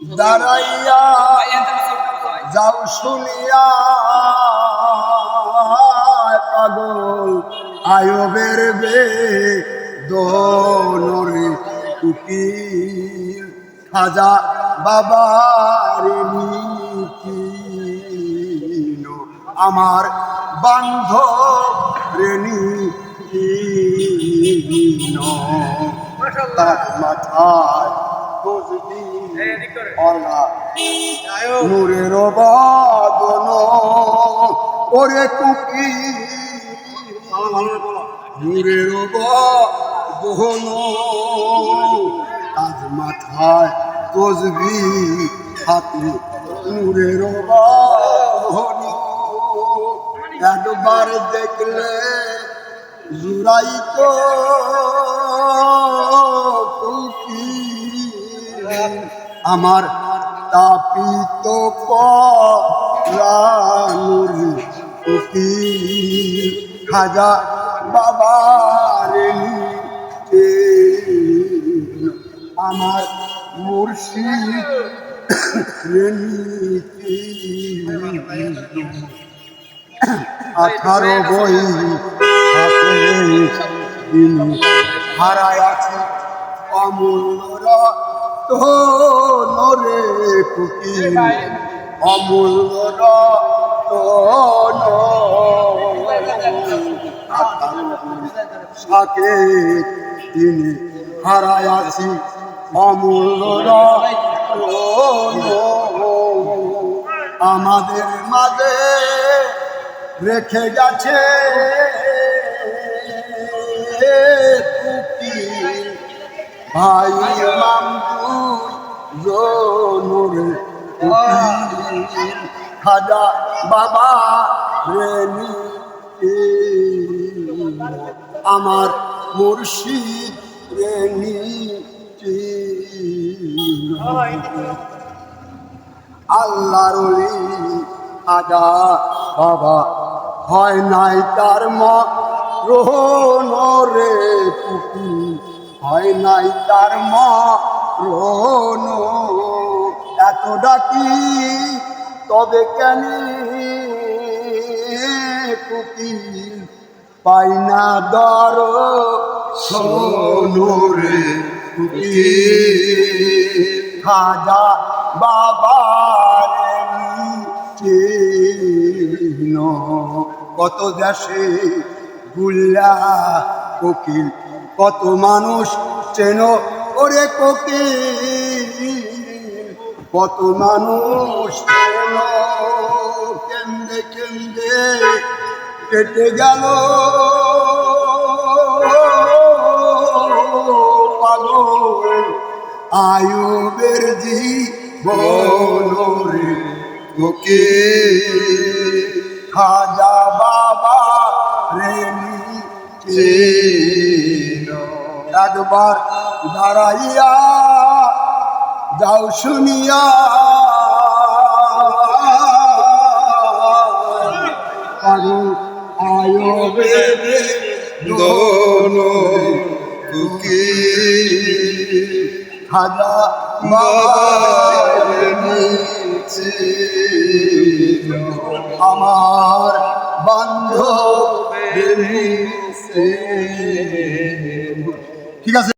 দাঁড়াইয়া যাও শুনিয়া, পাগল আয়বের বে দোনরে উকিল খাজা বাবার নীতি আমার বান্ধব রেণী তার মাথায় অলা নূরের বাদন, ওরে কুকি নূরের বাদন আজ মাথায় বসবি হাতে নূরের বাদন। একবার দেখলে জুড়াই তো আমার তাপিত পুর খাজা বাবার আমার মুর্শিদ আঠারো বই হারায় আছে অমূল্য তো নরে কুকি অমূল্য তো সাকে তিনি হারায় আছি অমূল্য আমাদের মাঝে রেখে গেছে ভাই মামদুর খাজা বাবা রেনি আমার মুর্শিদ রেনি আল্লাহর আদা বাবা, হয় নাই তার মা রে পুকি হয় নাই তার মা এত ডাকি তবে কেন পুকি পাই না দর? সোনো রে পুকি খাজা বাবার কত দেশে গুল্লা কোকিল, কত মানুষ চেন ওরে কোকিল কত মানুষ চেন কেন্দে কেন্দে কেটে গেল। পাগল আয়ুবের জীবনরে ওকে খাজা বাবা রেনি একবার দাঁড়াইয়া যাও শুনিয়া। পাগল আয়ুবের দোনো কুকি। খাজা আমার বান্ধব ঠিক আছে?